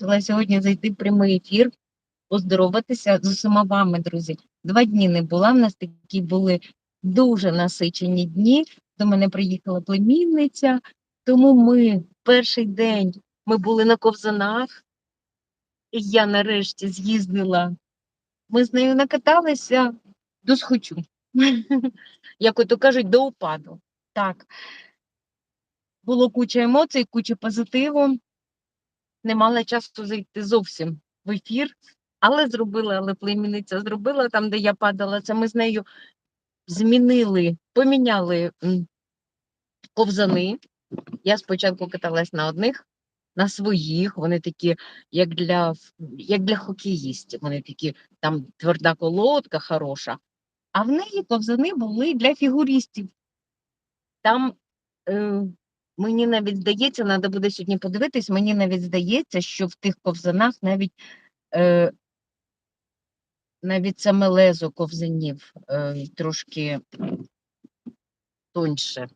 вирішила сьогодні зайти в прямий ефір, поздороватися з усіма вами, друзі. Два дні не була. В нас такі були дуже насичені дні. До мене приїхала племінниця, тому ми перший день ми були на ковзанах, і я нарешті з'їздила. Ми з нею накаталися до схочу. Як ото кажуть, до упаду. Так. Було куча емоцій, куча позитиву. Не мала часу зайти зовсім в ефір, але зробила, але племінниця зробила там, де я падала. Це ми з нею змінили, поміняли ковзани. Я спочатку каталась на одних, на своїх. Вони такі, як для, як для хокеїстів. Вони такі, там тверда колодка хороша. А в неї ковзани були для фігуристів. Там е, мені навіть здається, треба буде сьогодні подивитись, мені навіть здається, що в тих ковзанах навіть, е, навіть саме лезо ковзанів е, трошки тоньше.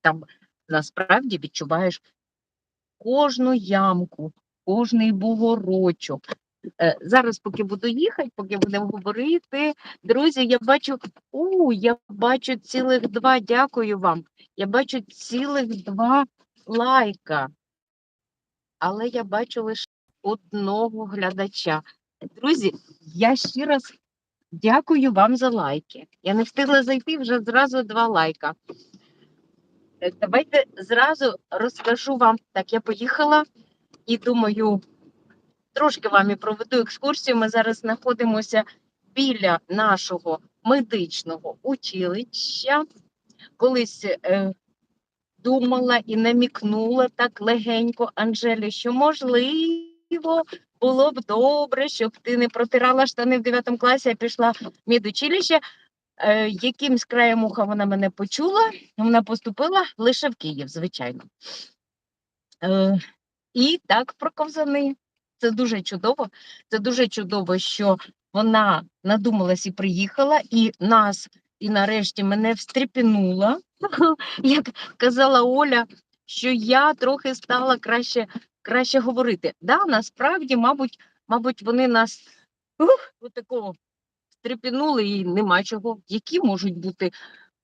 Там насправді відчуваєш кожну ямку, кожний бугорочок. Е, Зараз, поки буду їхати, поки будемо говорити, друзі, я бачу, у, я бачу цілих два, дякую вам. Я бачу цілих два лайка. Але я бачу лише одного глядача. Друзі, я ще раз дякую вам за лайки. Я не встигла зайти вже зразу два лайка. Е, Давайте зразу розкажу вам. Так, я поїхала і думаю, трошки вам і проведу екскурсію. Ми зараз знаходимося біля нашого медичного училища. Колись е, думала і намікнула так легенько Анжелі, що можливо було б добре, щоб ти не протирала штани в 9 класі, а пішла в медучилище. Е, якимсь краєм уха вона мене почула, вона поступила лише в Київ, звичайно. Е, і так про ковзани. Це дуже чудово. Це дуже чудово, що вона надумалась і приїхала, і нас, і нарешті мене встрепенула, як казала Оля, що я трохи стала краще, краще говорити. Да, насправді, мабуть, мабуть, вони нас ух, отакого встрепенули і нема чого. Які можуть бути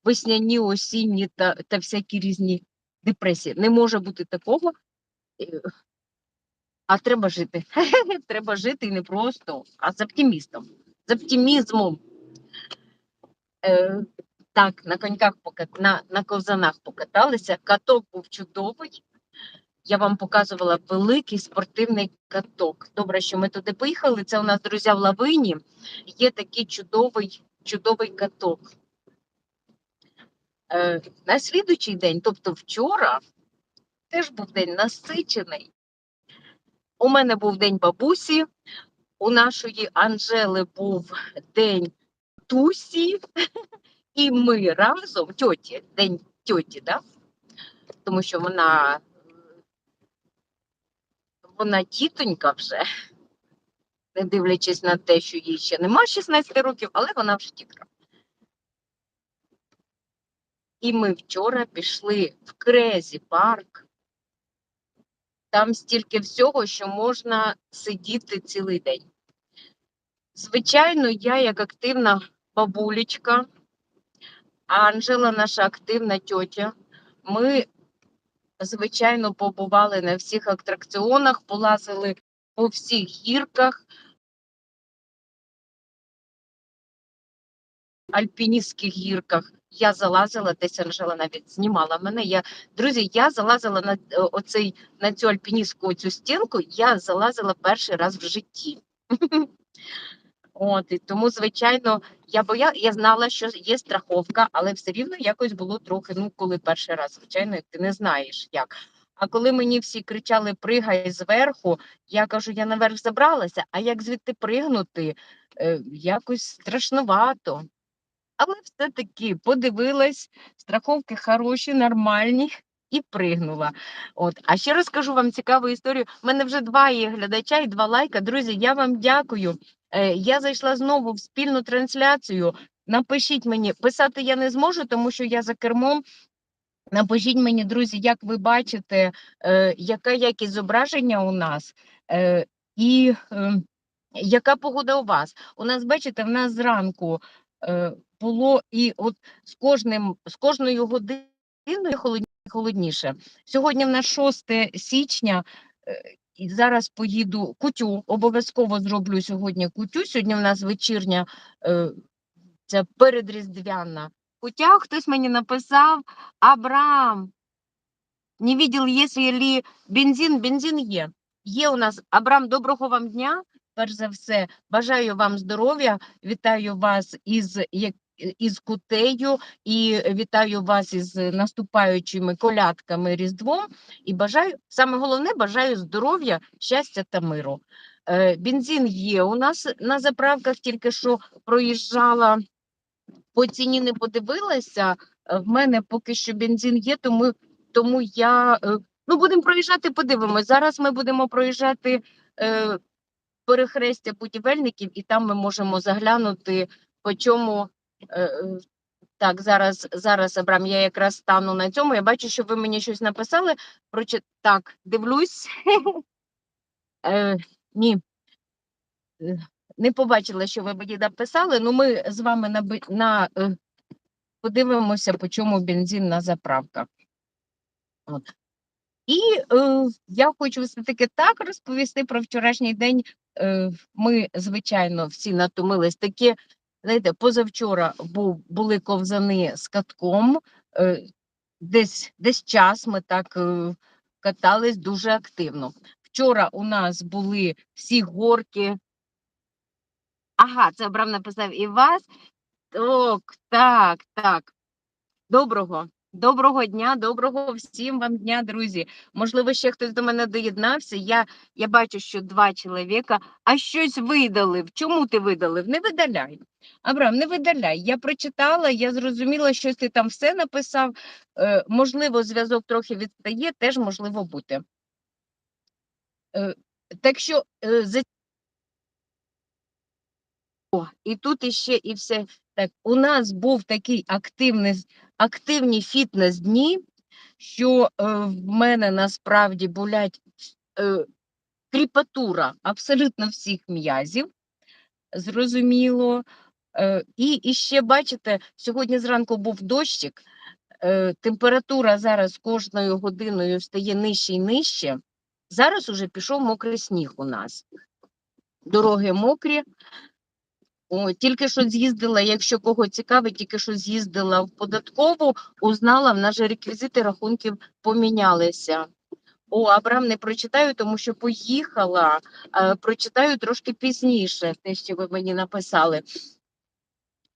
весняні, осінні та, та всякі різні депресії? Не може бути такого. А треба жити. треба жити не просто, а з оптимістом, з оптимізмом. Е, так, на коньках покат... на, на ковзанах покаталися. Каток був чудовий. Я вам показувала великий спортивний каток. Добре, що ми туди поїхали. Це у нас, друзі, в Лавині. Є такий чудовий, чудовий каток. Е, на слідучий день, тобто вчора, теж був день насичений. У мене був день бабусі, у нашої Анжели був день Тусі, і ми разом, тьоті, день тьоті, да? тому що вона, вона тітонька вже, не дивлячись на те, що їй ще нема 16 років, але вона вже тітка. І ми вчора пішли в Крезі парк. Там стільки всього, що можна сидіти цілий день. Звичайно, я як активна бабулечка, а Анжела наша активна тьотя. Ми, звичайно, побували на всіх атракціонах, полазили по всіх гірках, альпіністських гірках. Я залазила, десь Анжела навіть знімала мене. Я, друзі, я залазила на е, оцей на цю альпіністську цю стінку, я залазила перший раз в житті. От, і тому, звичайно, я боя... я знала, що є страховка, але все рівно якось було трохи, ну, коли перший раз, звичайно, ти не знаєш як. А коли мені всі кричали пригай зверху, я кажу, я наверх забралася, а як звідти пригнути, е, якось страшновато. Але все-таки подивилась, страховки хороші, нормальні, і пригнула. От. А ще розкажу вам цікаву історію. У мене вже два є глядача і два лайка. Друзі, я вам дякую. Е, я зайшла знову в спільну трансляцію. Напишіть мені, писати я не зможу, тому що я за кермом. Напишіть мені, друзі, як ви бачите, е, яка якість зображення у нас. Е, І е, яка погода у вас? У нас, бачите, в нас зранку е, було і от з кожним, з кожною годиною холодні- холодніше. Сьогодні в нас 6 січня. е, І зараз поїду кутю. Обов'язково зроблю сьогодні кутю. Сьогодні в нас вечірня це передріздвяна кутя. Хтось мені написав Абрам. Не видел, есть ли бензин. Бензин є. Є у нас Абрам, доброго вам дня. Перш за все, бажаю вам здоров'я. Вітаю вас із із кутею і вітаю вас із наступаючими колядками Різдвом. І бажаю саме головне бажаю здоров'я, щастя та миру. Е, бензин є у нас на заправках, тільки що проїжджала по ціні не подивилася. е, В мене поки що бензин є, тому, тому я е, ну будемо проїжджати, подивимось. Зараз ми будемо проїжджати е, перехрестя будівельників, і там ми можемо заглянути, по чому. Е, е, так, зараз, зараз, Абрам, я якраз стану на цьому. Я бачу, що ви мені щось написали. Прочи... Так, дивлюсь. е, ні. Не побачила, що ви мені написали. Ну, ми з вами на, на подивимося, по чому бензин на заправках. От. І е, я хочу все-таки так розповісти про вчорашній день. Е, ми, звичайно, всі натомились. Таке, знаєте, позавчора був, були ковзани з катком. Е, десь, десь час ми так е, катались дуже активно. Вчора у нас були всі горки. Ага, це Абрам написав і вас. Так, так, так. Доброго, доброго дня, доброго всім вам дня, друзі. Можливо, ще хтось до мене доєднався. Я, я бачу, що два чоловіка, а щось видалив. Чому ти видалив? Не видаляй. Абрам, не видаляй. Я прочитала, я зрозуміла, що ти там все написав. Е, можливо, зв'язок трохи відстає, теж можливо бути. Е, так що е, за І тут іще і все так. У нас був такий активний, активні фітнес-дні, що е, в мене насправді болять е, кріпатура абсолютно всіх м'язів, зрозуміло. Е, і, і ще бачите, сьогодні зранку був дощик, е, температура зараз кожною годиною стає нижче і нижче. Зараз уже пішов мокрий сніг у нас. Дороги мокрі. О, тільки що з'їздила, якщо кого цікавить, тільки що з'їздила в податкову, узнала, в нас же реквізити рахунків помінялися. О, Абрам не прочитаю, тому що поїхала. Е, прочитаю трошки пізніше, те, що ви мені написали.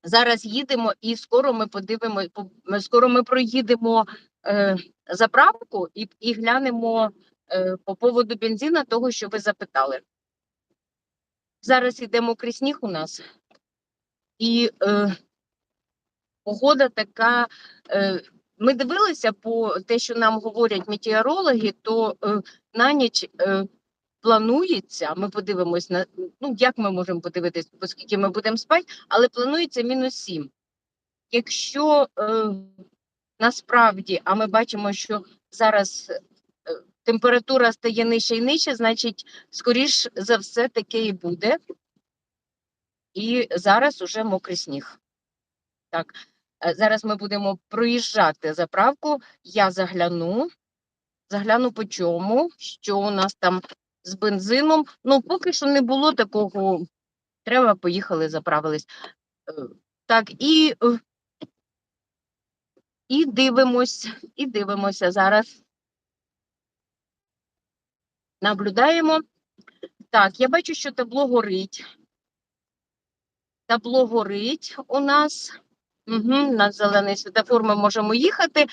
Зараз їдемо і скоро ми подивимо, скоро ми проїдемо е, заправку і, і глянемо е, по поводу бензина, того, що ви запитали. Зараз йдемо крізь сніг у нас. І е, погода така. Е, ми дивилися по те, що нам говорять метеорологи, то е, на ніч е, планується. Ми подивимось на ну як ми можемо подивитись, оскільки ми будемо спати, але планується мінус 7. Якщо е, насправді, а ми бачимо, що зараз е, температура стає нижче і нижче, значить, скоріш за все таке і буде. І зараз уже мокрий сніг. Так, е, зараз ми будемо проїжджати заправку. Я загляну, загляну по чому, що у нас там з бензином. Ну, поки що не було такого. Треба, поїхали, заправились. Е, Так, і, е, і дивимось, і дивимося зараз. Наблюдаємо. Так, я бачу, що табло горить. Табло горить у нас. Угу, на зелений світофор ми можемо їхати.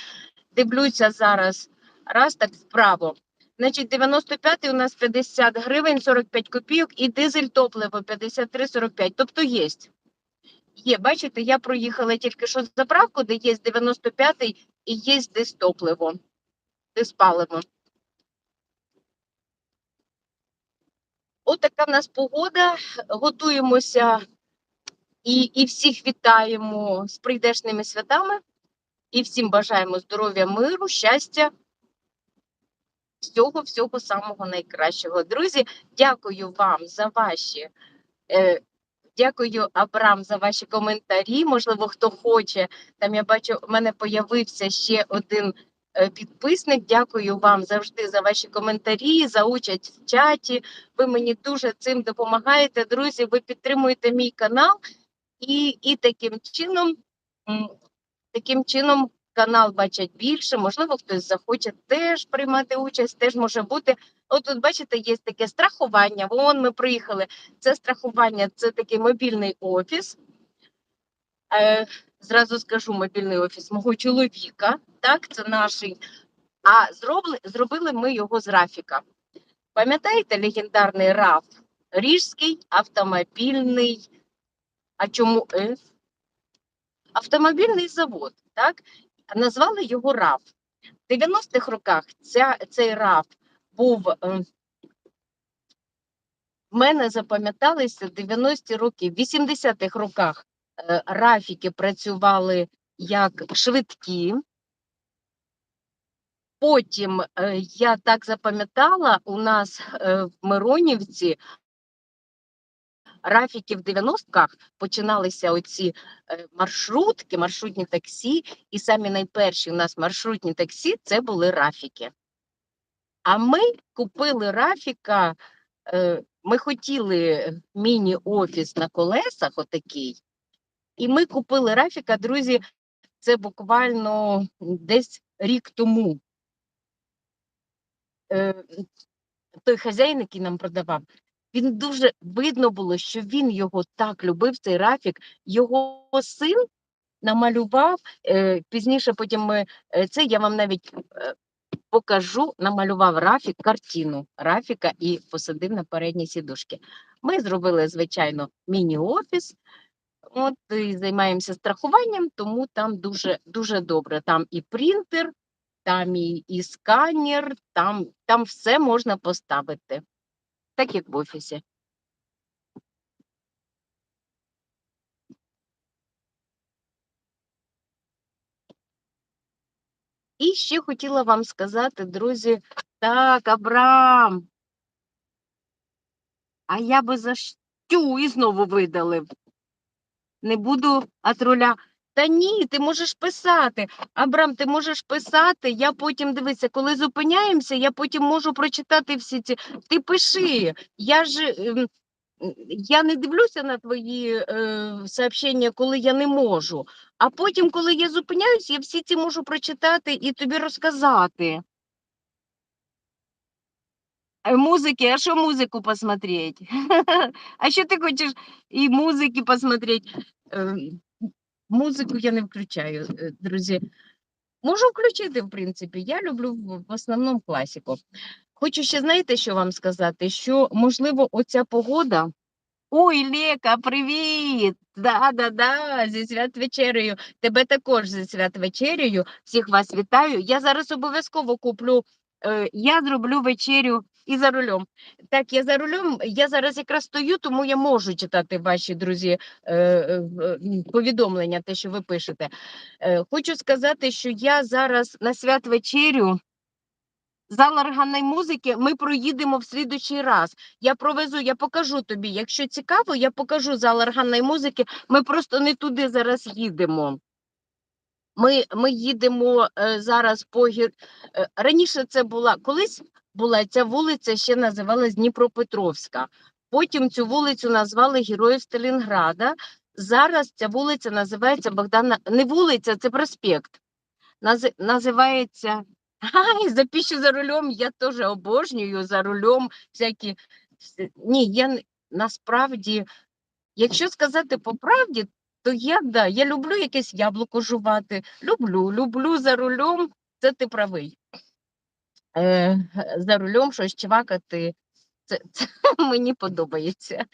Дивлюся зараз. Раз так вправо. Значить, 95 у нас 50 гривень 45 копійок і дизель топливо 53,45. Тобто є. Є, бачите, я проїхала тільки що заправку, де є 95-й і є десь топливо, десь паливо. От така в нас погода. Готуємося і, і всіх вітаємо з прийдешними святами. І всім бажаємо здоров'я, миру, щастя. всього, всього самого найкращого. Друзі, дякую вам за ваші. Е, Дякую, Абрам, за ваші коментарі. Можливо, хто хоче. Там я бачу, у мене появився ще один е, підписник. Дякую вам завжди за ваші коментарі, за участь в чаті. Ви мені дуже цим допомагаєте. Друзі, ви підтримуєте мій канал, і, і таким чином, таким чином. Канал бачать більше, можливо, хтось захоче теж приймати участь, теж може бути. От тут, бачите, є таке страхування. Вон ми приїхали. Це страхування, це такий мобільний офіс. Е, зразу скажу мобільний офіс мого чоловіка. Так, це наш. А зробили, зробили ми його з Рафіка. Пам'ятаєте легендарний РАФ? Ріжський автомобільний. А чому Ф? Автомобільний завод, так? Назвали його РАФ. В 90-х роках ця, цей РАФ був. е, в мене запам'яталися 90-ті роки, в 80-х роках е, рафіки працювали як швидкі. Потім е, я так запам'ятала, у нас е, в Миронівці рафіки в 90-х починалися оці е, маршрутки, маршрутні таксі, і самі найперші у нас маршрутні таксі це були рафіки. А ми купили рафіка. е, Ми хотіли міні-офіс на колесах, отакий, і ми купили рафіка, друзі, це буквально десь рік тому. Е, Той хазяїн, який нам продавав, він дуже видно було, що він його так любив, цей рафік. Його син намалював. е, Пізніше потім ми е, це я вам навіть е, покажу, намалював Рафік картину Рафіка і посадив на передні сідушки. Ми зробили, звичайно, міні-офіс. От і займаємося страхуванням, тому там дуже дуже добре. Там і принтер, там і, і сканер, там, там все можна поставити, так як в офісі. І ще хотіла вам сказати, друзі, так, Абрам. А я би за штю і знову видалив. Не буду атруля. Та ні, ти можеш писати. Абрам, ти можеш писати. Я потім дивися, коли зупиняємося, я потім можу прочитати всі ці. Ти пиши. Я ж ем, я не дивлюся на твої е, сообщення, коли я не можу. А потім, коли я зупиняюсь, я всі ці можу прочитати і тобі розказати. Е, Музики, а що музику посмотреть? А що ти хочеш і музики посмотреть? Музику я не включаю, е, друзі. Можу включити, в принципі. Я люблю в основному класику. Хочу ще, знаєте, що вам сказати? Що, можливо, оця погода. Ой, Лека, привіт! Да, да, да, зі святвечерею. Тебе також зі святвечерею. Всіх вас вітаю. Я зараз обов'язково куплю. Е, я зроблю вечерю і за рулем. Так, я за рулем. Я зараз якраз стою, тому я можу читати ваші друзі е, е, повідомлення, те, що ви пишете. Е, Хочу сказати, що я зараз на святвечерю. Зал органної музики ми проїдемо в слідучий раз. Я провезу, я покажу тобі. Якщо цікаво, я покажу зал органної музики. Ми просто не туди зараз їдемо. Ми, ми їдемо е, зараз по гір. раніше це була колись була ця вулиця, ще називалась Дніпропетровська. Потім цю вулицю назвали Героїв Сталінграда. Зараз ця вулиця називається Богдана. Не вулиця, це проспект. Нази- називається Ай, за піщу за рулем я теж обожнюю за рулем всякі. Ні, я насправді, якщо сказати по правді, то я да, я люблю якесь яблуко жувати. Люблю, люблю за рулем, це ти правий. Е, за рулем щось чвакати, це, це мені подобається.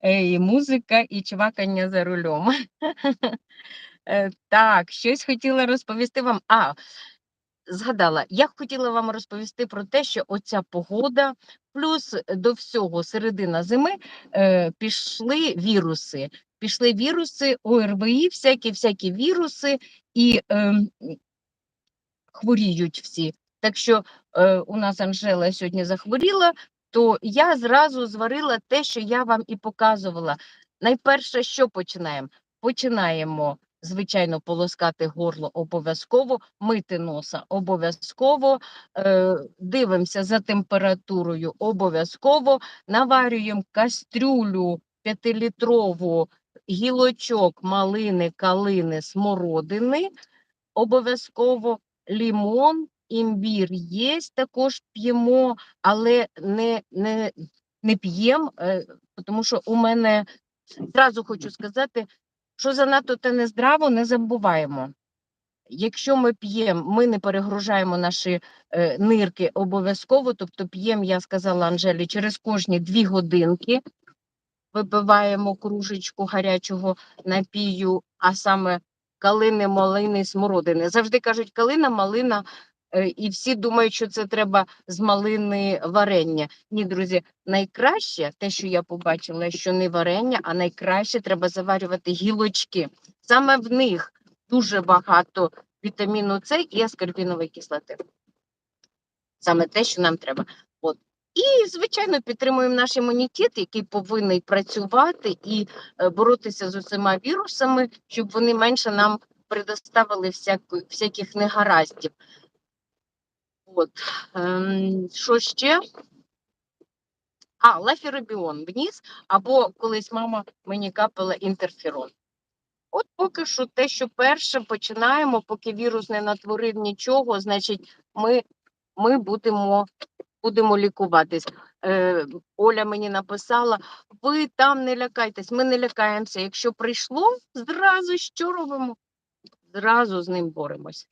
Е, і музика, і чвакання за рулем. Е, так, щось хотіла розповісти вам. А, згадала, я хотіла вам розповісти про те, що оця погода, плюс до всього середина зими е, пішли віруси. Пішли віруси, ОРВІ, всякі всякі віруси, і е, хворіють всі. Так що е, у нас Анжела сьогодні захворіла, то я зразу зварила те, що я вам і показувала. Найперше, що починаємо? Починаємо, звичайно, полоскати горло обов'язково, мити носа обов'язково, е, дивимося за температурою обов'язково, наварюємо кастрюлю п'ятилітрову гілочок малини, калини, смородини, обов'язково лімон, імбір є, також п'ємо, але не, не, не п'ємо, е, тому що у мене зразу хочу сказати, що занадто те нездраво, не забуваємо. Якщо ми п'ємо, ми не перегружаємо наші е, нирки обов'язково, тобто п'ємо, я сказала Анжелі, через кожні дві годинки випиваємо кружечку гарячого напію, а саме калини, малини, смородини. Завжди кажуть калина, малина, і всі думають, що це треба з малини варення. Ні, друзі, найкраще, те, що я побачила, що не варення, а найкраще треба заварювати гілочки. Саме в них дуже багато вітаміну С і аскорбінової кислоти. Саме те, що нам треба. От. І, звичайно, підтримуємо наш імунітет, який повинен працювати і е, боротися з усіма вірусами, щоб вони менше нам предоставили всяку, всяких негараздів. От. Що ще? А, лафіробіон вніс, або колись мама мені капала інтерферон. От поки що те, що перше починаємо, поки вірус не натворив нічого, значить, ми, ми будемо, будемо лікуватись. Е, Оля мені написала: ви там не лякайтесь, ми не лякаємося. Якщо прийшло, зразу що робимо? Зразу з ним боремось.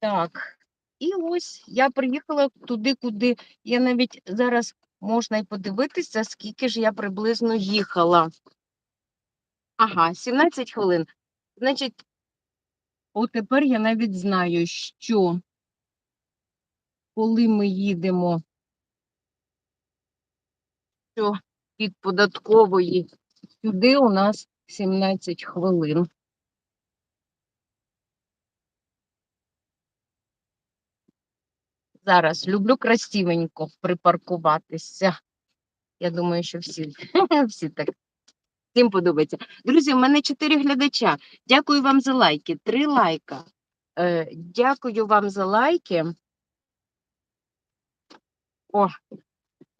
Так, і ось я приїхала туди, куди я навіть зараз можна і подивитися, скільки ж я приблизно їхала. Ага, 17 хвилин. Значить, от тепер я навіть знаю, що коли ми їдемо що від податкової сюди у нас 17 хвилин. Зараз люблю красивенько припаркуватися. Я думаю, що всі, всі так. Всім подобається. Друзі, у мене чотири глядача. Дякую вам за лайки. Три лайка. Е, дякую вам за лайки. О,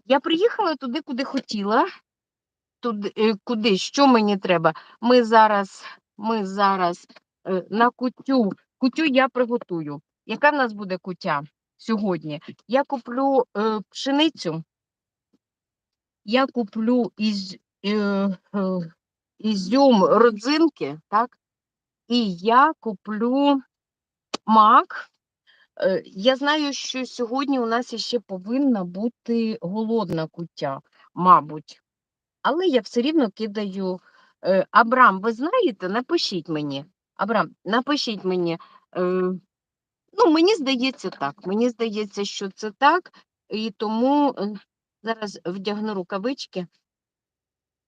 я приїхала туди, куди хотіла. Туди, е, куди, що мені треба? Ми зараз, ми зараз е, на кутю. Кутю я приготую. Яка в нас буде кутя сьогодні? Я куплю е, пшеницю, я куплю із, е, е, ізюм родзинки, так? І я куплю мак. Е, Я знаю, що сьогодні у нас ще повинна бути голодна куття, мабуть. Але я все рівно кидаю. Е, Абрам, ви знаєте, напишіть мені. Абрам, напишіть мені. Ну, мені здається так. Мені здається, що це так, і тому е, зараз вдягну рукавички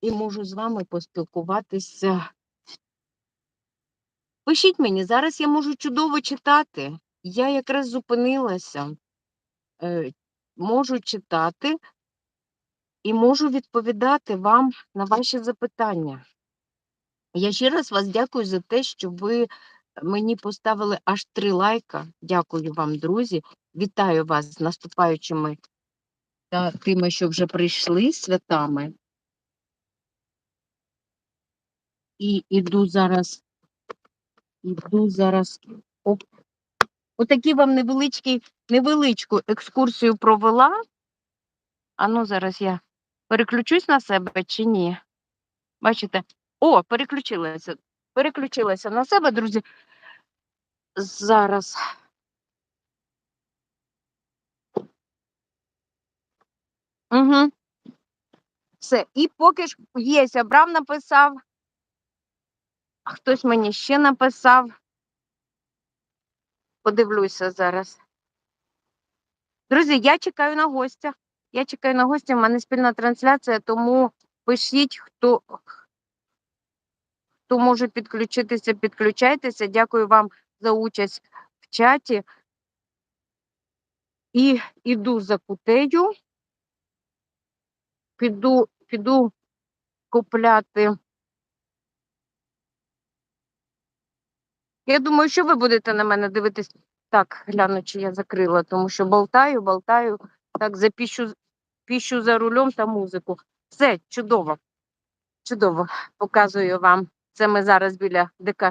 і можу з вами поспілкуватися. Пишіть мені, зараз я можу чудово читати. Я якраз зупинилася, е, можу читати і можу відповідати вам на ваші запитання. Я ще раз вас дякую за те, що ви мені поставили аж три лайка. Дякую вам, друзі. Вітаю вас з наступаючими та тими, що вже прийшли святами. І іду зараз, іду зараз. Оп. Отакі вам невеличкі, невеличку екскурсію провела. А ну, зараз я переключусь на себе чи ні? Бачите? О, переключилася. Переключилася на себе, друзі. Зараз. Угу. Все. І поки ж є, Абрам написав. Хтось мені ще написав. Подивлюся зараз. Друзі, я чекаю на гостя. Я чекаю на гостя, в мене спільна трансляція, тому пишіть, хто хто може підключитися, підключайтеся. Дякую вам за участь в чаті. І іду за кутею. Піду, піду купляти. Я думаю, що ви будете на мене дивитись. Так, гляну, чи я закрила, тому що болтаю, болтаю, так запіщу, піщу за рулем та музику. Все, чудово. Чудово. Показую вам. Це ми зараз біля ДК.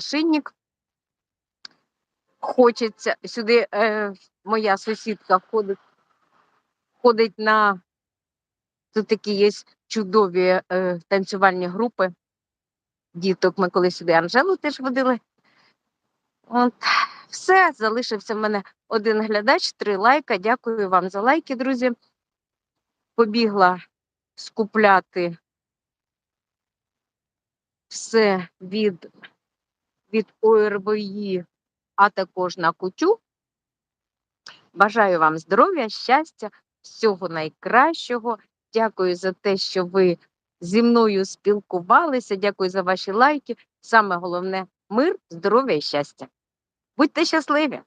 Хочеться сюди е, моя сусідка ходить, ходить на тут такі є чудові е, танцювальні групи. Діток ми коли сюди Анжелу теж водили. От, все, залишився в мене один глядач, три лайка. Дякую вам за лайки, друзі. Побігла скупляти все від, від ОРВІ, а також на кутю. Бажаю вам здоров'я, щастя, всього найкращого. Дякую за те, що ви зі мною спілкувалися. Дякую за ваші лайки. Саме головне мир, здоров'я і щастя. Будьте щасливі!